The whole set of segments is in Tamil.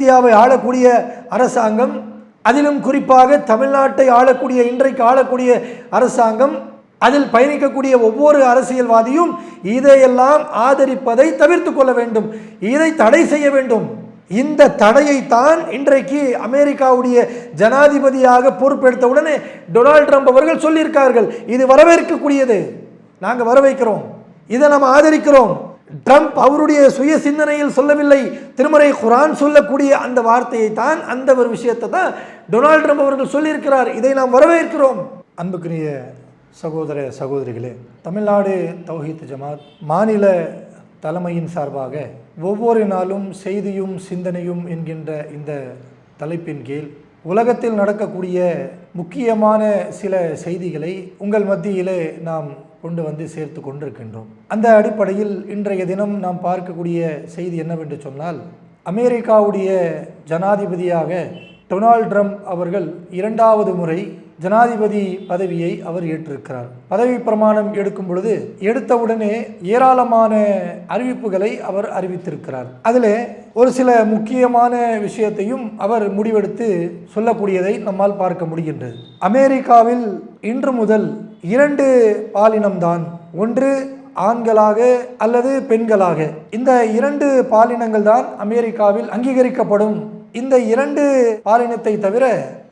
இந்தியாவை ஆளக்கூடிய அரசாங்கம் அதிலும் குறிப்பாக தமிழ்நாட்டை ஆளக்கூடிய இன்றைக்கு ஆளக்கூடிய அரசாங்கம் அதில் பயணிக்கக்கூடிய ஒவ்வொரு அரசியல்வாதியும் இதையெல்லாம் ஆதரிப்பதை தவிர்த்து கொள்ள வேண்டும். இதை தடை செய்ய வேண்டும். இந்த தடையை தான் இன்றைக்கு அமெரிக்காவுடைய ஜனாதிபதியாக பொறுப்பெடுத்த உடனே டொனால்ட் ட்ரம்ப் அவர்கள் சொல்லியிருக்கார்கள். இது வரவேற்கக்கூடியது. நாங்கள் வரவேற்கிறோம். இதை நம்ம ஆதரிக்கிறோம். ட்ரம்ப் அவருடைய சுய சிந்தனையில் சொல்லவில்லை. திருமறை குரான் சொல்லக்கூடிய அந்த வார்த்தையை தான் அந்த ஒரு விஷயத்தை தான் டொனால்ட் ட்ரம்ப் அவர்கள் சொல்லியிருக்கிறார். இதை நாம் வரவேற்கிறோம். அன்புக்குரிய சகோதர சகோதரிகளே தமிழ்நாடு தௌஹீத் ஜமாத் மாநில தலைமையின் சார்பாக ஒவ்வொரு நாளும் செய்தியும் சிந்தனையும் என்கின்ற இந்த தலைப்பின் கீழ் உலகத்தில் நடக்கக்கூடிய முக்கியமான சில செய்திகளை உங்கள் மத்தியிலே நாம் கொண்டு வந்து சேர்த்து கொண்டிருக்கின்றோம். அந்த அடிப்படையில் இன்றைய தினம் நாம் பார்க்கக்கூடிய செய்தி என்னவென்று சொன்னால் அமெரிக்காவுடைய ஜனாதிபதியாக டொனால்ட் ட்ரம்ப் அவர்கள் இரண்டாவது முறை ஜனாதிபதி பதவியை அவர் ஏற்றிருக்கிறார். பதவி பிரமாணம் எடுக்கும் பொழுது எடுத்தவுடனே ஏராளமான அறிவிப்புகளை அவர் அறிவித்திருக்கிறார். அதில் ஒரு சில முக்கியமான விஷயத்தையும் அவர் முடிவெடுத்து சொல்லக்கூடியதை நம்மால் பார்க்க முடிகின்றது. அமெரிக்காவில் இன்று முதல் இரண்டு பாலினம்தான். ஒன்று ஆண்களாக அல்லது பெண்களாக. இந்த இரண்டு பாலினங்கள் தான் அமெரிக்காவில் அங்கீகரிக்கப்படும். இந்த இரண்டு பாலினத்தை தவிர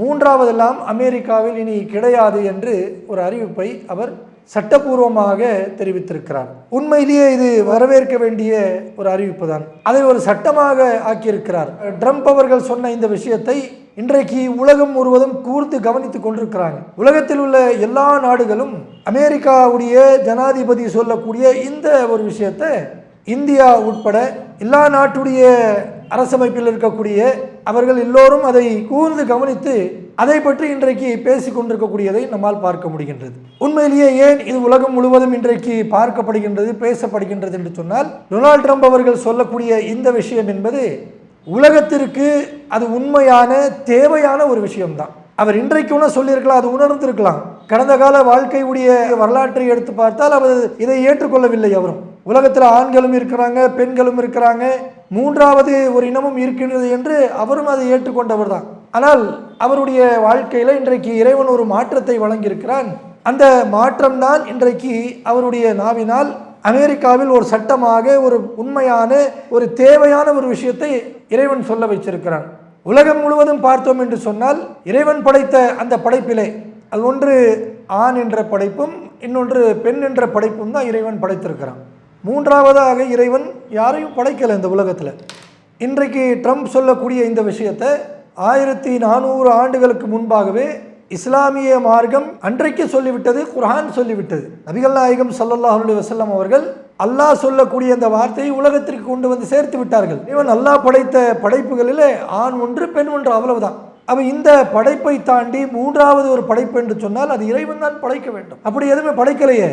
மூன்றாவதெல்லாம் அமெரிக்காவில் இனி கிடையாது என்று ஒரு அறிவிப்பை அவர் சட்டப்பூர்வமாக தெரிவித்திருக்கிறார். உண்மையிலேயே இது வரவேற்க வேண்டிய ஒரு அறிவிப்பு தான். அதை ஒரு சட்டமாக ஆக்கியிருக்கிறார். ட்ரம்ப் அவர்கள் சொன்ன இந்த விஷயத்தை இன்றைக்கு உலகம் முழுவதும் கூர்ந்து கவனித்துக் கொண்டிருக்கிறாங்க. உலகத்தில் உள்ள எல்லா நாடுகளும் அமெரிக்காவுடைய ஜனாதிபதி சொல்லக்கூடிய இந்த ஒரு விஷயத்தை இந்தியா உட்பட எல்லா நாட்டுடைய அரசமைப்பில் இருக்கக்கூடிய அவர்கள் எல்லோரும் அதை கூர்ந்து கவனித்து அதை பற்றி இன்றைக்கு பேசிக் கொண்டிருக்கக்கூடியதை நம்மால் பார்க்க முடிகின்றது. உண்மையிலேயே ஏன் இது உலகம் முழுவதும் இன்றைக்கு பார்க்கப்படுகின்றது பேசப்படுகின்றது என்று சொன்னால் டொனால்ட் ட்ரம்ப் அவர்கள் சொல்லக்கூடிய இந்த விஷயம் என்பது உலகத்திற்கு அது உண்மையான தேவையான ஒரு விஷயம்தான். அவர் இன்றைக்கு உணர சொல்லியிருக்கலாம் அது உணர்ந்திருக்கலாம். கடந்த கால வாழ்க்கையுடைய வரலாற்றை எடுத்து பார்த்தால் அவர் இதை ஏற்றுக்கொள்ளவில்லை அவரும். உலகத்தில் ஆண்களும் இருக்கிறாங்க பெண்களும் இருக்கிறாங்க. மூன்றாவது ஒரு இனமும் இருக்கின்றது என்று அவரும் அதை ஏற்றுக்கொண்டவர் தான் ஆனால் அவருடைய வாழ்க்கையில் இன்றைக்கு இறைவன் ஒரு மாற்றத்தை வழங்கியிருக்கிறான். அந்த மாற்றம்தான் இன்றைக்கு அவருடைய நாவினால் அமெரிக்காவில் ஒரு சட்டமாக ஒரு உண்மையான ஒரு தேவையான ஒரு விஷயத்தை இறைவன் சொல்ல வைச்சிருக்கிறான் உலகம் முழுவதும் பார்த்தோம் என்று சொன்னால் இறைவன் படைத்த அந்த படைப்பிலே அது ஒன்று ஆண் என்ற படைப்பும் இன்னொன்று பெண் என்ற படைப்பும் தான் இறைவன் படைத்திருக்கிறான். மூன்றாவதாக இறைவன் யாரையும் படைக்கலை இந்த உலகத்தில். இன்றைக்கு ட்ரம்ப் சொல்லக்கூடிய இந்த விஷயத்தை ஆயிரத்தி நானூறு ஆண்டுகளுக்கு முன்பாகவே இஸ்லாமிய மார்க்கம் அன்றைக்கு சொல்லிவிட்டது குர்ஹான் சொல்லிவிட்டது. நபிகள் நாயகம் ஸல்லல்லாஹு அலைஹி அவர்கள் அல்லாஹ் சொல்லக்கூடிய அந்த வார்த்தையை உலகத்திற்கு கொண்டு வந்து சேர்த்து விட்டார்கள். இவன் அல்லாஹ் படைத்த படைப்புகளிலே ஆண் ஒன்று பெண் ஒன்று அவ்வளவுதான். அவன் இந்த படைப்பை தாண்டி மூன்றாவது ஒரு படைப்பு என்று சொன்னால் அது இறைவன் தான் படைக்க வேண்டும். அப்படி எதுவுமே படைக்கலையே.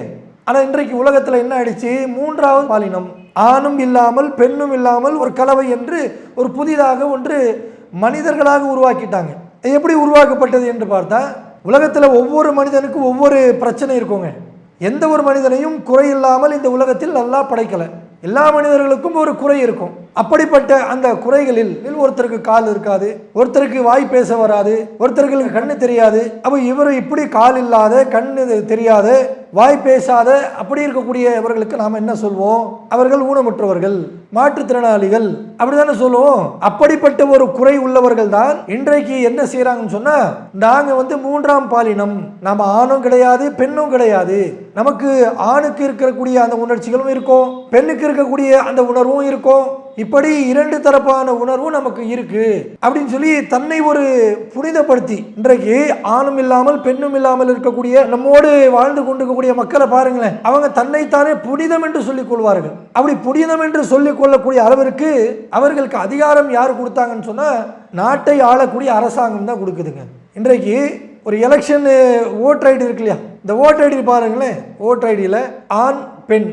ஆனால் இன்றைக்கு உலகத்தில் என்ன ஆயிடுச்சு? மூன்றாவது பாலினம். ஆணும் இல்லாமல் பெண்ணும் இல்லாமல் ஒரு கலவை என்று ஒரு புதிதாக ஒன்று மனிதர்களாக உருவாக்கிட்டாங்க. இது எப்படி உருவாக்கப்பட்டது என்று பார்த்தா உலகத்தில் ஒவ்வொரு மனிதனுக்கும் ஒவ்வொரு பிரச்சனை இருக்குங்க. எந்த ஒரு மனிதனையும் குறை இல்லாமல் இந்த உலகத்தில் நல்லா படைக்கலை. எல்லா மனிதர்களுக்கும் ஒரு குறை இருக்கும். அப்படிப்பட்ட அந்த குறைகளில் ஒருத்தருக்கு கால் இருக்காது ஒருத்தருக்கு வாய் பேச வராது ஒருத்தருக்கு கண்ணு தெரியாது. அப்போ இவர் இப்படி கால் இல்லாத கண்ணு தெரியாத வாய் பேசாத அப்படி இருக்கக்கூடியவர்களுக்கு நாம் என்ன சொல்வோம்? அவர்கள் ஊனமுற்றவர்கள் மாற்றுத்திறனாளிகள் அப்படிதானே சொல்லுவோம்? அப்படிப்பட்ட ஒரு குறை உள்ளவர்கள் தான் இன்றைக்கு என்ன செய்யறாங்கன்னு சொன்னா நாங்க வந்து மூன்றாம் பாலினம் நாம் ஆணும் கிடையாது பெண்ணும் கிடையாது. நமக்கு ஆணுக்கு இருக்கக்கூடிய அந்த உணர்ச்சிகளும் இருக்கும் பெண்ணுக்கு இருக்கக்கூடிய அந்த உணர்வும் இருக்கும். இப்படி இரண்டு தரப்பான உணர்வும் நமக்கு இருக்கு. அப்படின்னு சொல்லி தன்னை ஒரு புனிதப்படுத்தி இன்றைக்கு ஆணும் இல்லாமல் பெண்ணும் இல்லாமல் இருக்கக்கூடிய நம்மோடு வாழ்ந்து கொண்டிருக்கக்கூடிய மக்களை பாருங்களேன் அவங்க தன்னைத்தானே புனிதம் என்று சொல்லிக் கொள்வார்கள். அப்படி புனிதம் என்று சொல்லிக் கொள்ளக்கூடிய அளவிற்கு அவர்களுக்கு அதிகாரம் யார் கொடுத்தாங்கன்னு சொன்னா நாட்டை ஆளக்கூடிய அரசாங்கம் தான் கொடுக்குதுங்க. இன்றைக்கு ஒரு எலெக்ஷன் ஓட்டர் ஐடி இருக்கு இல்லையா? இந்த ஓட்டர் ஐடி பாருங்களேன் ஓட்டர் ஐடியில் ஆண் பெண்.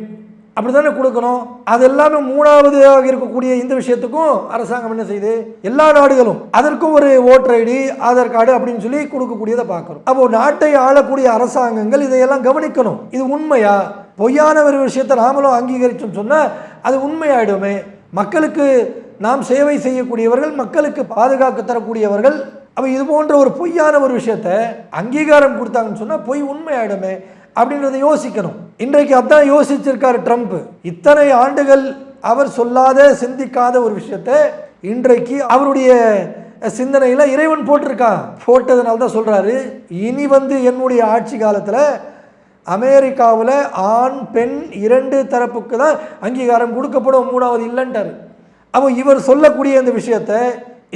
அப்படி தானே கொடுக்கணும்? அது எல்லாமே மூணாவதாக இருக்கக்கூடிய இந்த விஷயத்துக்கும் அரசாங்கம் என்ன செய்யுது? எல்லா நாடுகளும் அதற்கும் ஒரு ஓட்டர் ஐடி ஆதார் கார்டு அப்படின்னு சொல்லி கொடுக்கக்கூடியதை பார்க்குறோம். அப்போ நாட்டை ஆளக்கூடிய அரசாங்கங்கள் இதையெல்லாம் கவனிக்கணும். இது உண்மையா? பொய்யான ஒரு விஷயத்தை நாமளும் அங்கீகரிச்சோம் சொன்னால் அது உண்மையாயிடுமே. மக்களுக்கு நாம் சேவை செய்யக்கூடியவர்கள் மக்களுக்கு பாதுகாக்க தரக்கூடியவர்கள். அப்போ இது போன்ற ஒரு பொய்யான ஒரு விஷயத்த அங்கீகாரம் கொடுத்தாங்கன்னு சொன்னால் பொய் உண்மையாயிடுமே. அப்படின்றத யோசிக்கணும். இன்றைக்கு அதான் யோசிச்சிருக்காரு ட்ரம்ப். இத்தனை ஆண்டுகள் அவர் சொல்லாத சிந்திக்காத ஒரு விஷயத்த இன்றைக்கு அவருடைய சிந்தனையில் இறைவன் போட்டிருக்கான் போட்டதுனால தான் சொல்கிறாரு இனி வந்து என்னுடைய ஆட்சி காலத்தில் அமெரிக்காவில் ஆண் பெண் இரண்டு தரப்புக்கு தான் அங்கீகாரம் கொடுக்கப்படும். மூணாவது இல்லைன்ட்டார். அப்போ இவர் சொல்லக்கூடிய அந்த விஷயத்தை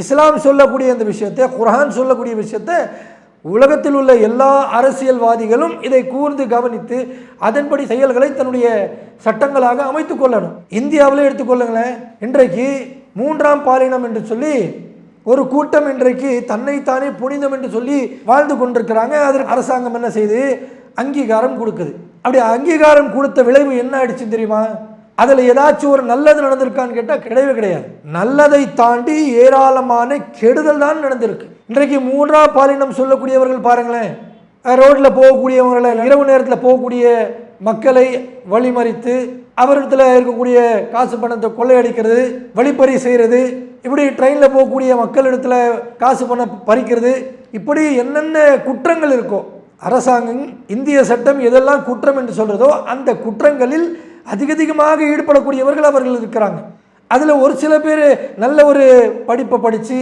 இஸ்லாம் சொல்லக்கூடிய அந்த விஷயத்தை குரான் சொல்லக்கூடிய விஷயத்தை உலகத்தில் உள்ள எல்லா அரசியல்வாதிகளும் இதை கூர்ந்து கவனித்து அதன்படி செயல்களை தன்னுடைய சட்டங்களாக அமைத்து கொள்ளணும். இந்தியாவிலே எடுத்துக்கொள்ளுங்களேன் இன்றைக்கு மூன்றாம் பாலினம் என்று சொல்லி ஒரு கூட்டம் இன்றைக்கு தன்னைத்தானே புனிதம் என்று சொல்லி வாழ்ந்து கொண்டிருக்கிறாங்க. அதற்கு அரசாங்கம் என்ன செய்து? அங்கீகாரம் கொடுக்குது. அப்படி அங்கீகாரம் கொடுத்த விளைவு என்ன ஆயிடுச்சு தெரியுமா? அதில் ஏதாச்சும் ஒரு நல்லது நடந்திருக்கான்னு கேட்டால் கிடையவே கிடையாது. நல்லதை தாண்டி ஏராளமான கெடுதல் தான் நடந்திருக்கு. இன்றைக்கு மூன்றாம் பாலினம் சொல்லக்கூடியவர்கள் பாருங்களேன். ரோட்டில் போகக்கூடியவங்களை இரவு நேரத்தில் போகக்கூடிய மக்களை வழிமறித்து அவரிடத்தில் இருக்கக்கூடிய காசு பணத்தை கொள்ளையடிக்கிறது வழிப்பறி செய்கிறது இப்படி ட்ரெயினில் போகக்கூடிய மக்களிடத்தில் காசு பணம் பறிக்கிறது இப்படி என்னென்ன குற்றங்கள் இருக்கோ அரசாங்கம் இந்திய சட்டம் எதெல்லாம் குற்றம் என்று சொல்கிறதோ அந்த குற்றங்களில் அதிகதிகமாக ஈடுபடக்கூடியவர்கள் அவர்கள் இருக்கிறாங்க. அதில் ஒரு சில பேர் நல்ல ஒரு படிப்பை படித்து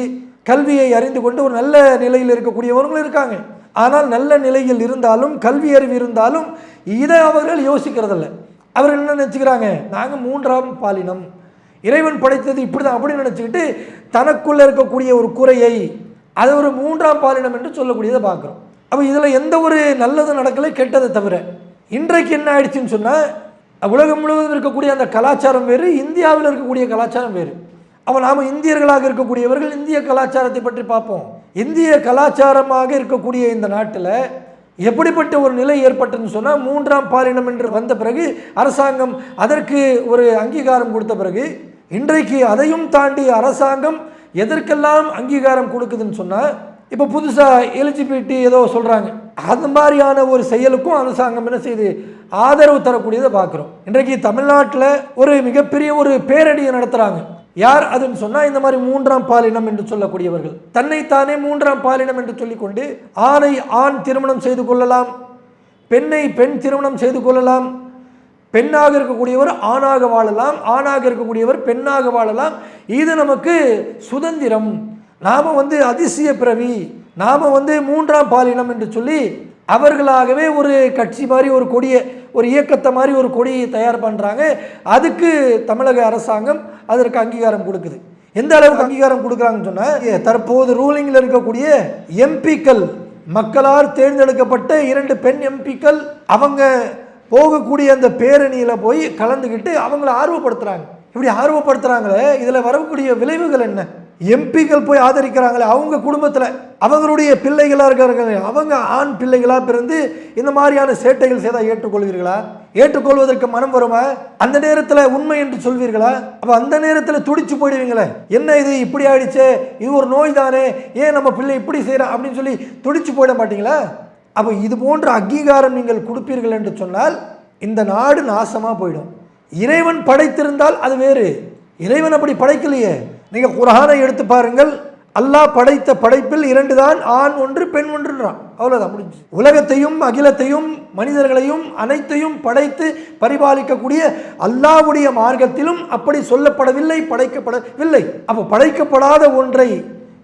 கல்வியை அறிந்து கொண்டு ஒரு நல்ல நிலையில் இருக்கக்கூடியவர்களும் இருக்காங்க. ஆனால் நல்ல நிலையில் இருந்தாலும் கல்வி அறிவு இருந்தாலும் இதை அவர்கள் யோசிக்கிறதில்ல. அவர்கள் என்ன நினச்சிக்கிறாங்க? நாங்கள் மூன்றாம் பாலினம். இறைவன் படைத்தது இப்படி தான் அப்படின்னு நினச்சிக்கிட்டு தனக்குள்ளே இருக்கக்கூடிய ஒரு குறையை அதை ஒரு மூன்றாம் பாலினம் என்று சொல்லக்கூடியதை பார்க்குறோம். அப்போ இதில் எந்த ஒரு நல்லதும் நடக்கலை கெட்டதை தவிர. இன்றைக்கு என்ன ஆயிடுச்சுன்னு சொன்னால் உலகம் முழுவதும் இருக்கக்கூடிய அந்த கலாச்சாரம் வேறு இந்தியாவில் இருக்கக்கூடிய கலாச்சாரம் வேறு. அப்போ நாம் இந்தியர்களாக இருக்கக்கூடியவர்கள் இந்திய கலாச்சாரத்தை பற்றி பார்ப்போம். இந்திய கலாச்சாரமாக இருக்கக்கூடிய இந்த நாட்டில் எப்படிப்பட்ட ஒரு நிலை ஏற்பட்டதுன்னு சொன்னால் மூன்றாம் பாலினம் என்று வந்த பிறகு அரசாங்கம் அதற்கு ஒரு அங்கீகாரம் கொடுத்த பிறகு இன்றைக்கு அதையும் தாண்டி அரசாங்கம் எதற்கெல்லாம் அங்கீகாரம் கொடுக்குதுன்னு சொன்னால் இப்போ புதுசாக எலிஜிபிலிட்டி ஏதோ சொல்கிறாங்க அந்த மாதிரியான ஒரு செயலுக்கும் அரசாங்கம் என்ன செய்யுது ஆதரவு தரக்கூடியதை பார்க்குறோம். இன்றைக்கு தமிழ்நாட்டில் ஒரு மிகப்பெரிய ஒரு பேரணியை நடத்துகிறாங்க யார் அதுன்னு சொன்னால் இந்த மாதிரி மூன்றாம் பாலினம் என்று சொல்லக்கூடியவர்கள். தன்னைத்தானே மூன்றாம் பாலினம் என்று சொல்லிக்கொண்டு ஆணை ஆண் திருமணம் செய்து கொள்ளலாம் பெண்ணை பெண் திருமணம் செய்து கொள்ளலாம் பெண்ணாக இருக்கக்கூடியவர் ஆணாக வாழலாம் ஆணாக இருக்கக்கூடியவர் பெண்ணாக வாழலாம். இது நமக்கு சுதந்திரம். நாம் வந்து அதிசய பிறவி. நாம் வந்து மூன்றாம் பாலினம் என்று சொல்லி அவர்களாகவே ஒரு கட்சி மாதிரி ஒரு கொடியை ஒரு இயக்கத்தை மாதிரி ஒரு கொடியை தயார் பண்ணுறாங்க அதுக்கு தமிழக அரசாங்கம் அதற்கு அங்கீகாரம் கொடுக்குது. எந்த அளவுக்கு அங்கீகாரம் கொடுக்குறாங்கன்னு சொன்னால் தற்போது ரூலிங்கில் இருக்கக்கூடிய எம்பிக்கள் மக்களால் தேர்ந்தெடுக்கப்பட்ட இரண்டு பெண் எம்பிக்கள் அவங்க போகக்கூடிய அந்த பேரணியில் போய் கலந்துக்கிட்டு அவங்கள ஆர்வப்படுத்துகிறாங்க இப்படி ஆர்வப்படுத்துகிறாங்களே இதில் வரக்கூடிய விளைவுகள் என்ன? எம்பிக்கள் போய் ஆதரிக்கிறாங்களே அவங்க குடும்பத்தில் அவங்களுடைய பிள்ளைகளாக இருக்கிறாங்க அவங்க ஆண் பிள்ளைகளாக பிறந்து இந்த மாதிரியான சேட்டைகள் செய்தால் ஏற்றுக்கொள்வீர்களா? ஏற்றுக்கொள்வதற்கு மனம் வருமா? அந்த நேரத்தில் உண்மை என்று சொல்வீர்களா? அப்போ அந்த நேரத்தில் துடிச்சு போயிடுவீங்களே என்ன இது இப்படி ஆயிடுச்சு இது ஒரு நோய் தானே ஏன் நம்ம பிள்ளை இப்படி செய்கிறோம் அப்படின்னு சொல்லி துடிச்சு போயிட மாட்டீங்களா? அப்போ இது போன்ற அங்கீகாரம் நீங்கள் கொடுப்பீர்கள் என்று சொன்னால் இந்த நாடு நாசமாக போயிடும். இறைவன் படைத்திருந்தால் அது வேறு. இறைவன் அப்படி படைக்கலையே. நீங்கள் குரானை எடுத்து பாருங்கள். அல்லாஹ் படைத்த படைப்பில் இரண்டு தான் ஆண் ஒன்று பெண் ஒன்றுன்றான். அவ்வளோதான் முடிஞ்சு உலகத்தையும் அகிலத்தையும் மனிதர்களையும் அனைத்தையும் படைத்து பரிபாலிக்கக்கூடிய அல்லாஹ்வுடைய மார்க்கத்திலும் அப்படி சொல்லப்படவில்லை படைக்கப்படவில்லை அப்போ படைக்கப்படாத ஒன்றை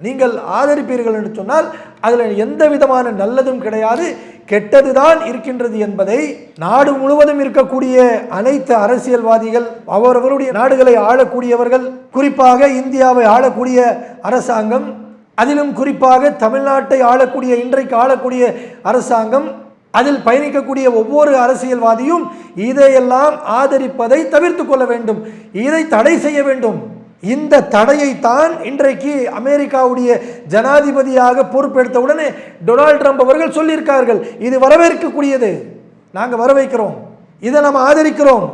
நீங்கள் ஆதரிப்பீர்கள் என்று சொன்னால் அதில் எந்த விதமான நல்லதும் கிடையாது. கெட்டதுதான் இருக்கின்றது என்பதை நாடு முழுவதும் இருக்கக்கூடிய அனைத்து அரசியல்வாதிகள் அவரவருடைய நாடுகளை ஆளக்கூடியவர்கள் குறிப்பாக இந்தியாவை ஆளக்கூடிய அரசாங்கம் அதிலும் குறிப்பாக தமிழ்நாட்டை ஆளக்கூடிய இன்றைக்கு ஆளக்கூடிய அரசாங்கம் அதில் பயணிக்கக்கூடிய ஒவ்வொரு அரசியல்வாதியும் இதையெல்லாம் ஆதரிப்பதை தவிர்த்து கொள்ள வேண்டும். இதை தடை செய்ய வேண்டும். இந்த தடையைத்தான் இன்றைக்கு அமெரிக்காவுடைய ஜனாதிபதியாக பொறுப்பெடுத்த உடனே டொனால்ட் ட்ரம்ப் அவர்கள் சொல்லியிருக்கார்கள் இது வரவேற்கக்கூடியது. நாங்கள் வரவேற்கிறோம். இதை நம்ம ஆதரிக்கிறோம்.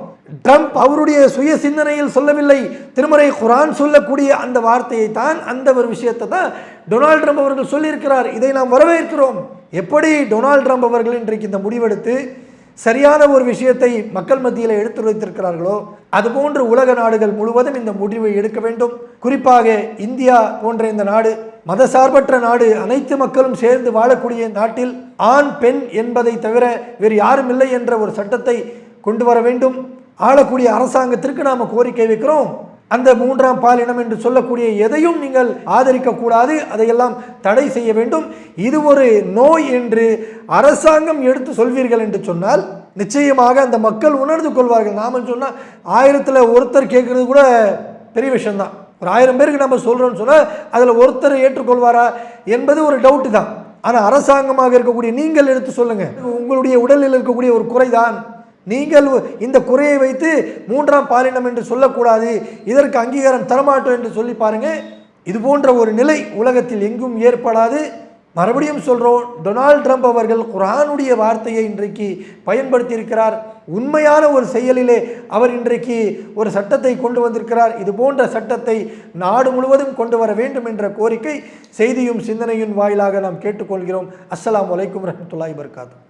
ட்ரம்ப் அவருடைய சுய சிந்தனையில் சொல்லவில்லை திருமறை குரான் சொல்லக்கூடிய அந்த வார்த்தையை தான் அந்த ஒரு விஷயத்தை தான் டொனால்ட் ட்ரம்ப் அவர்கள் சொல்லியிருக்கிறார். இதை நாம் வரவேற்கிறோம். எப்படி டொனால்ட் ட்ரம்ப் அவர்கள் இன்றைக்கு இந்த முடிவெடுத்து சரியான ஒரு விஷயத்தை மக்கள் மத்தியில் எடுத்துரைத்திருக்கிறார்களோ அதுபோன்று உலக நாடுகள் முழுவதும் இந்த முடிவை எடுக்க வேண்டும். குறிப்பாக இந்தியா போன்ற இந்த நாடு மதசார்பற்ற நாடு அனைத்து மக்களும் சேர்ந்து வாழக்கூடிய நாட்டில் ஆண் பெண் என்பதை தவிர வேறு யாரும் இல்லை என்ற ஒரு சட்டத்தை கொண்டு வர வேண்டும். ஆளக்கூடிய அரசாங்கத்திற்கு நாம் கோரிக்கை வைக்கிறோம். அந்த மூன்றாம் பாலினம் என்று சொல்லக்கூடிய எதையும் நீங்கள் ஆதரிக்கக்கூடாது. அதையெல்லாம் தடை செய்ய வேண்டும். இது ஒரு நோய் என்று அரசாங்கம் எடுத்து சொல்வீர்கள் என்று சொன்னால் நிச்சயமாக அந்த மக்கள் உணர்ந்து கொள்வார்கள். நாம சொன்னால் ஆயிரத்தில் ஒருத்தர் கேட்குறது கூட பெரிய விஷயம்தான். ஒரு ஆயிரம் பேருக்கு நம்ம சொல்கிறோம்னு சொன்னால் அதில் ஒருத்தர் ஏற்றுக்கொள்வாரா என்பது ஒரு டவுட்டு தான். ஆனால் அரசாங்கமாக இருக்கக்கூடிய நீங்கள் எடுத்து சொல்லுங்கள் உங்களுடைய உடலில் இருக்கக்கூடிய ஒரு குறைதான். நீங்கள் இந்த குறையை வைத்து மூன்றாம் பாலினம் என்று சொல்லக்கூடாது இதற்கு அங்கீகாரம் தரமாட்டோம் என்று சொல்லி பாருங்க. இது போன்ற ஒரு நிலை உலகத்தில் எங்கும் ஏற்படாது. மறுபடியும் சொல்கிறோம் டொனால்ட் ட்ரம்ப் அவர்கள் குரானுடைய வார்த்தையை இன்றைக்கு பயன்படுத்தி இருக்கிறார் உண்மையான ஒரு செயலிலே அவர் இன்றைக்கு ஒரு சட்டத்தை கொண்டு வந்திருக்கிறார். இது போன்ற சட்டத்தை நாடு முழுவதும் கொண்டு வர வேண்டும் என்ற கோரிக்கை செய்தியும் சிந்தனையின் வாயிலாக நாம் கேட்டுக்கொள்கிறோம். அஸ்லாம் அலைக்கும் ரஹ்மத்துல்லாஹி வபரகாத்துஹு.